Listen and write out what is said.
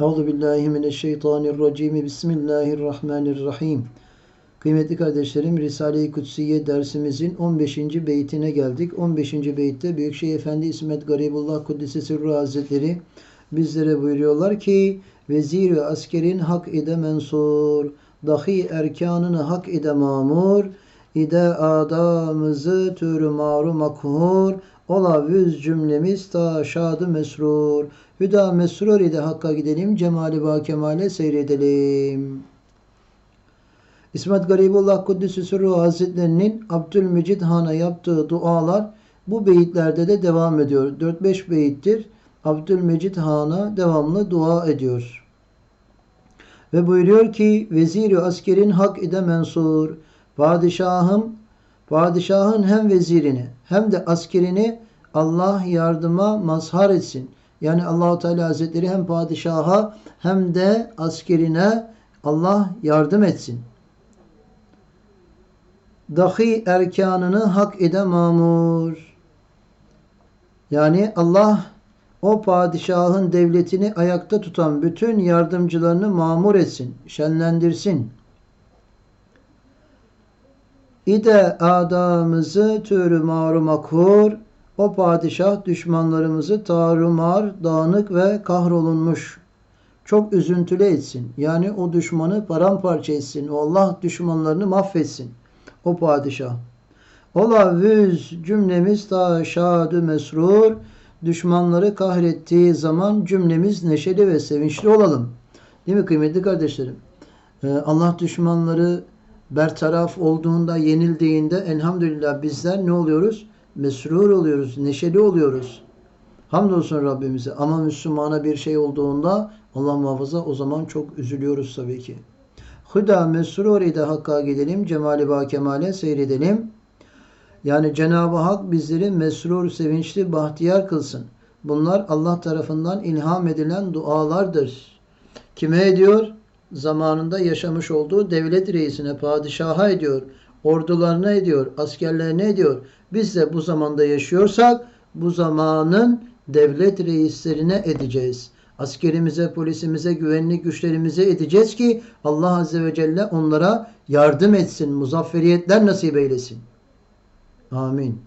Euzu billahi mineşşeytanirracim. Bismillahirrahmanirrahim. Kıymetli kardeşlerim, Risale-i Kutsiye dersimizin 15. beytine geldik. 15. beytte Büyükşehir Efendi İsmet Garibullah Kuddisi Sırrı Hazretleri bizlere buyuruyorlar ki Vezir ve askerin hak ede mensur, dahi erkanını hak ede mamur, ide adamızı türü maru makhur, ola vüz cümlemiz ta şadı mesrur. Hüda mesrur ile hakka gidelim, cemali ba kemale seyredelim. İsmet Garibullah Kuddüsü Sürru Hazretlerinin Abdülmecid Han'a yaptığı dualar bu beyitlerde de devam ediyor. 4-5 beyittir. Abdülmecid Han'a devamlı dua ediyor. Ve buyuruyor ki veziri askerin hak ide mensur. Padişahım, padişahın hem vezirini hem de askerini Allah yardıma mazhar etsin. Yani Allahu Teala Hazretleri hem padişaha hem de askerine Allah yardım etsin. Dahi erkanını hak ede mamur. Yani Allah o padişahın devletini ayakta tutan bütün yardımcılarını mamur etsin, şenlendirsin. İde adamızı türü maru makhur, o padişah düşmanlarımızı tarumar, dağınık ve kahrolunmuş. Çok üzüntülü etsin. Yani o düşmanı paramparça etsin. O Allah düşmanlarını mahvetsin. O padişah. Ola vüz cümlemiz ta şadü mesrur. Düşmanları kahrettiği zaman cümlemiz neşeli ve sevinçli olalım. Değil mi kıymetli kardeşlerim? Ee, Allah düşmanları bertaraf olduğunda, yenildiğinde elhamdülillah bizler ne oluyoruz? Mesrur oluyoruz, neşeli oluyoruz. Hamdolsun Rabbimize. Ama Müslümana bir şey olduğunda Allah muhafaza o zaman çok üzülüyoruz tabii ki. Huda mesrur ile Hakk'a gidelim. Cemali ba kemale seyredelim. Yani Cenab-ı Hak bizleri mesrur, sevinçli, bahtiyar kılsın. Bunlar Allah tarafından ilham edilen dualardır. Kime ediyor? Zamanında yaşamış olduğu devlet reisine, padişaha ediyor. Ordularına ediyor, askerlerine ediyor. Biz de bu zamanda yaşıyorsak bu zamanın devlet reislerine edeceğiz. Askerimize, polisimize, güvenlik güçlerimize edeceğiz ki Allah Azze ve Celle onlara yardım etsin, muzafferiyetler nasip eylesin. Amin.